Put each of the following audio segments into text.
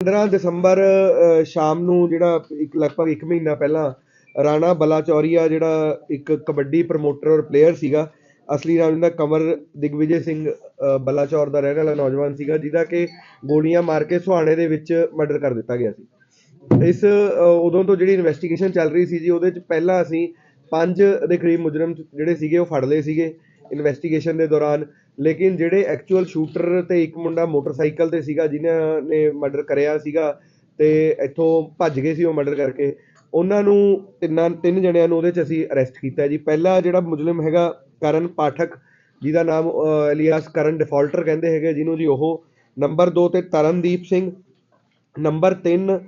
15 ਦਸੰਬਰ ਸ਼ਾਮ ਨੂੰ ਜਿਹੜਾ ਇੱਕ ਲਗਭਗ 1 ਮਹੀਨਾ ਪਹਿਲਾਂ ਰਾਣਾ ਬਲਾਚੌਰੀਆ ਜਿਹੜਾ ਇੱਕ ਕਬੱਡੀ ਪ੍ਰਮੋਟਰ ਔਰ ਪਲੇਅਰ ਸੀਗਾ, ਅਸਲੀ ਨਾਮ ਦਾ ਕੰਵਰ ਦਿਗਵਿਜੇ ਸਿੰਘ ਬਲਾਚੌਰ ਦਾ ਰਹਿਣ ਵਾਲਾ ਨੌਜਵਾਨ ਸੀਗਾ, ਜਿਹਦਾ ਕਿ ਗੋਲੀਆਂ ਮਾਰ ਕੇ ਸੁਹਾਣੇ ਦੇ ਵਿੱਚ ਮਰਡਰ ਕਰ ਦਿੱਤਾ ਗਿਆ ਸੀ। ਇਸ ਉਦੋਂ ਤੋਂ ਜਿਹੜੀ ਇਨਵੈਸਟੀਗੇਸ਼ਨ ਚੱਲ ਰਹੀ ਸੀ ਜੀ, ਉਹਦੇ ਚ ਪਹਿਲਾਂ ਅਸੀਂ ਪੰਜ ਦੇ ਕਰੀਬ ਮੁਜਰਮ ਜਿਹੜੇ ਸੀਗੇ, ਉਹ ਫੜ ਲਏ ਸੀਗੇ। ਇਨਵੈਸਟੀਗੇਸ਼ਨ ਦੇ ਦੌਰਾਨ ਲੇਕਿਨ ਜਿਹੜੇ ਐਕਚੁਅਲ ਸ਼ੂਟਰ ਤੇ ਇੱਕ ਮੁੰਡਾ ਮੋਟਰਸਾਈਕਲ ਤੇ ਸੀਗਾ ਜਿਨ੍ਹਾਂ ਨੇ ਮਰਡਰ ਕਰਿਆ ਸੀਗਾ ਤੇ ਇੱਥੋਂ ਭੱਜ ਗਏ ਸੀ ਉਹ ਮਰਡਰ ਕਰਕੇ ਉਹਨਾਂ ਨੂੰ ਤਿੰਨਾਂ ਤਿੰਨ ਜਣਿਆਂ ਨੂੰ ਉਹਦੇ ਚ ਅਸੀਂ ਅਰੈਸਟ ਕੀਤਾ ਜੀ। ਪਹਿਲਾ ਜਿਹੜਾ ਮੁਜਰਮ ਹੈਗਾ ਕਰਨ ਪਾਠਕ ਜਿਹਦਾ ਨਾਮ ਅ, ਇਲੀਆਸ ਕਰਨ ਡਿਫਾਲਟਰ ਕਹਿੰਦੇ ਹੈਗੇ ਜਿਹਨੂੰ ਜੀ ਉਹ ਨੰਬਰ 2 ਤੇ ਤਰਨਦੀਪ ਸਿੰਘ ਨੰਬਰ 3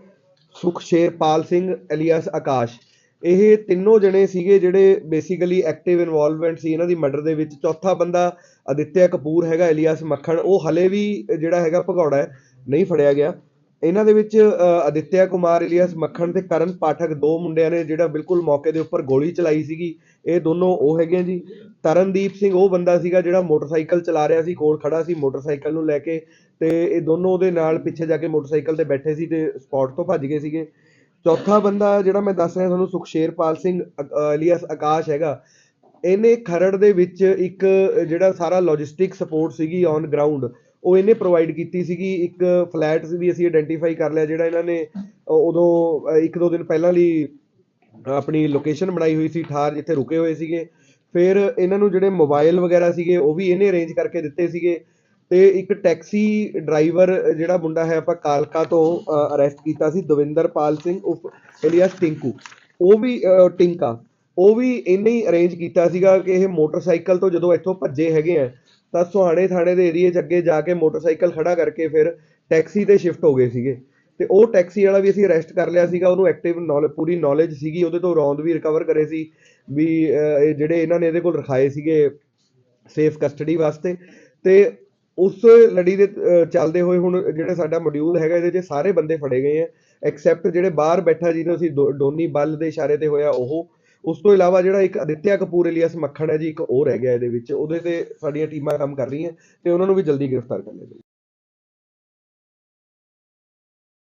ਸੁਖਸ਼ੇਰਪਾਲ ਸਿੰਘ ਇਲੀਆਸ ਆਕਾਸ਼। ਇਹ ਤਿੰਨੋਂ ਜਣੇ ਸੀਗੇ ਜਿਹੜੇ ਬੇਸਿਕਲੀ ਐਕਟਿਵ ਇਨਵੋਲਵਮੈਂਟ ਸੀ ਇਹਨਾਂ ਦੀ ਮਰਡਰ ਦੇ ਵਿੱਚ। ਚੌਥਾ ਬੰਦਾ ਅਦਿੱਤਿਆ ਕਪੂਰ ਹੈਗਾ ਇਲੀਆਸ ਮੱਖਣ। ਉਹ ਹਲੇ ਵੀ ਜਿਹੜਾ ਹੈਗਾ ਭਗੌੜਾ ਹੈ ਨਹੀਂ ਫੜਿਆ ਗਿਆ। ਇਹਨਾਂ ਦੇ ਵਿੱਚ ਅ, ਅਦਿੱਤਿਆ ਕੁਮਾਰ ਇਲੀਆਸ ਮੱਖਣ ਤੇ ਕਰਨ ਪਾਠਕ ਦੋ ਮੁੰਡਿਆਂ ਨੇ ਜਿਹੜਾ ਬਿਲਕੁਲ ਮੌਕੇ ਦੇ ਉੱਪਰ ਗੋਲੀ ਚਲਾਈ ਸੀਗੀ। ਇਹ ਦੋਨੋਂ ਉਹ ਹੈਗੇ ਜੀ। ਤਰਨਦੀਪ ਸਿੰਘ ਉਹ ਬੰਦਾ ਸੀਗਾ ਜਿਹੜਾ ਮੋਟਰਸਾਈਕਲ ਚਲਾ ਰਿਹਾ ਸੀ ਕੋਲ ਖੜਾ ਸੀ ਮੋਟਰਸਾਈਕਲ ਨੂੰ ਲੈ ਕੇ। ਤੇ ਇਹ ਦੋਨੋਂ ਉਹਦੇ ਨਾਲ ਪਿੱਛੇ ਜਾ ਕੇ ਮੋਟਰਸਾਈਕਲ ਤੇ ਬੈਠੇ ਸੀ ਤੇ ਸਪੌਟ ਤੋਂ ਭੱਜ ਗਏ ਸੀਗੇ। ਚੌਥਾ ਬੰਦਾ ਜਿਹੜਾ ਮੈਂ ਦੱਸ ਰਿਹਾ ਤੁਹਾਨੂੰ ਸੁਖਸ਼ੇਰਪਾਲ ਸਿੰਘ ਇਲੀਅਸ ਆਕਾਸ਼ ਹੈਗਾ, ਇਹਨੇ ਖਰੜ ਦੇ ਵਿੱਚ ਇੱਕ ਜਿਹੜਾ ਸਾਰਾ ਲੌਜਿਸਟਿਕ ਸਪੋਰਟ ਸੀਗੀ ਔਨ ਗਰਾਊਂਡ ਉਹ ਇਹਨੇ ਪ੍ਰੋਵਾਈਡ ਕੀਤੀ ਸੀਗੀ, ਇੱਕ ਫਲੈਟ ਵੀ ਅਸੀਂ ਆਇਡੈਂਟੀਫਾਈ ਕਰ ਲਿਆ ਜਿਹੜਾ ਇਹਨਾਂ ਨੇ ਉਦੋਂ ਇੱਕ ਦੋ ਦਿਨ ਪਹਿਲਾਂ ਲਈ ਆਪਣੀ ਲੋਕੇਸ਼ਨ ਬਣਾਈ ਹੋਈ ਸੀ, ਠਾਰ ਜਿੱਥੇ ਰੁਕੇ ਹੋਏ ਸੀਗੇ, ਫਿਰ ਇਹਨਾਂ ਨੂੰ ਜਿਹੜੇ ਮੋਬਾਈਲ ਵਗੈਰਾ ਸੀਗੇ, ਉਹ ਵੀ ਇਹਨੇ ਅਰੇਂਜ ਕਰਕੇ ਦਿੱਤੇ ਸੀਗੇ ਤੇ ਇੱਕ ਟੈਕਸੀ ਡਰਾਈਵਰ ਜਿਹੜਾ ਮੁੰਡਾ ਹੈ ਆਪਾਂ ਕਾਲਕਾ ਤੋਂ ਅਰੈਸਟ ਕੀਤਾ ਸੀ ਦਵਿੰਦਰਪਾਲ ਸਿੰਘ ਉਫ ਇਲੀਅਸ ਟਿੰਕੂ। ਉਹ ਵੀ ਅ, ਟਿੰਕਾ। ਉਹ ਵੀ ਇਹਨੇ ਹੀ ਅਰੇਂਜ ਕੀਤਾ ਸੀਗਾ ਕਿ ਇਹ ਮੋਟਰਸਾਈਕਲ ਤੋਂ ਜਦੋਂ ਇੱਥੋਂ ਭੱਜੇ ਹੈਗੇ ਆ ਤਾਂ ਸੁਹਾਣੇ ਥਾਣੇ ਦੇ ਏਰੀਏ 'ਚ ਅੱਗੇ ਜਾ ਕੇ ਮੋਟਰਸਾਈਕਲ ਖੜਾ ਕਰਕੇ ਫਿਰ ਟੈਕਸੀ ਤੇ ਸ਼ਿਫਟ ਹੋ ਗਏ ਸੀਗੇ। ਤੇ ਉਹ ਟੈਕਸੀ ਵਾਲਾ ਵੀ ਅਸੀਂ ਅਰੈਸਟ ਕਰ ਲਿਆ ਸੀਗਾ ਉਹਨੂੰ ਐਕਟਿਵ ਨੌਲੇਜ ਪੂਰੀ ਨੌਲੇਜ ਸੀਗੀ ਉਹਦੇ ਤੋਂ ਰੌਂਦ ਵੀ ਰਿਕਵਰ ਕਰੇ ਸੀ ਵੀ ਇਹ ਜਿਹੜੇ ਇਹਨਾਂ ਨੇ ਇਹਦੇ ਕੋਲ ਰਖਾਏ ਸੀਗੇ ਸੇਫ ਕਸਟਡੀ ਵਾਸਤੇ। ਤੇ ਉਸ ਲੜੀ ਦੇ ਚੱਲਦੇ ਹੋਏ ਹੁਣ ਜਿਹੜਾ ਸਾਡਾ ਮੋਡਿਊਲ ਹੈਗਾ ਇਹਦੇ 'ਚ ਸਾਰੇ ਬੰਦੇ ਫੜੇ ਗਏ ਆ ਐਕਸੈਪਟ ਜਿਹੜੇ ਬਾਹਰ ਬੈਠਾ ਜਿਹਨੂੰ ਅਸੀਂ ਦੋ- ਡੋਨੀ ਬੱਲ ਦੇ ਇਸ਼ਾਰੇ ਤੇ ਹੋਇਆ ਉਹ। ਉਸ ਤੋਂ ਇਲਾਵਾ ਜਿਹੜਾ ਇੱਕ ਅਦਿੱਤਿਆ ਕਪੂਰ ਇਲੀਅਸ ਮੱਖਣ ਹੈ ਜੀ, ਇੱਕ ਉਹ ਰਹਿ ਗਿਆ ਇਹਦੇ ਵਿੱਚ, ਉਹਦੇ ਤੇ ਸਾਡੀਆਂ ਟੀਮਾਂ ਕੰਮ ਕਰ ਰਹੀਆਂ ਤੇ ਉਹਨਾਂ ਨੂੰ ਵੀ ਜਲਦੀ ਗ੍ਰਿਫਤਾਰ ਕਰ ਲਿਆ ਜਾਵੇ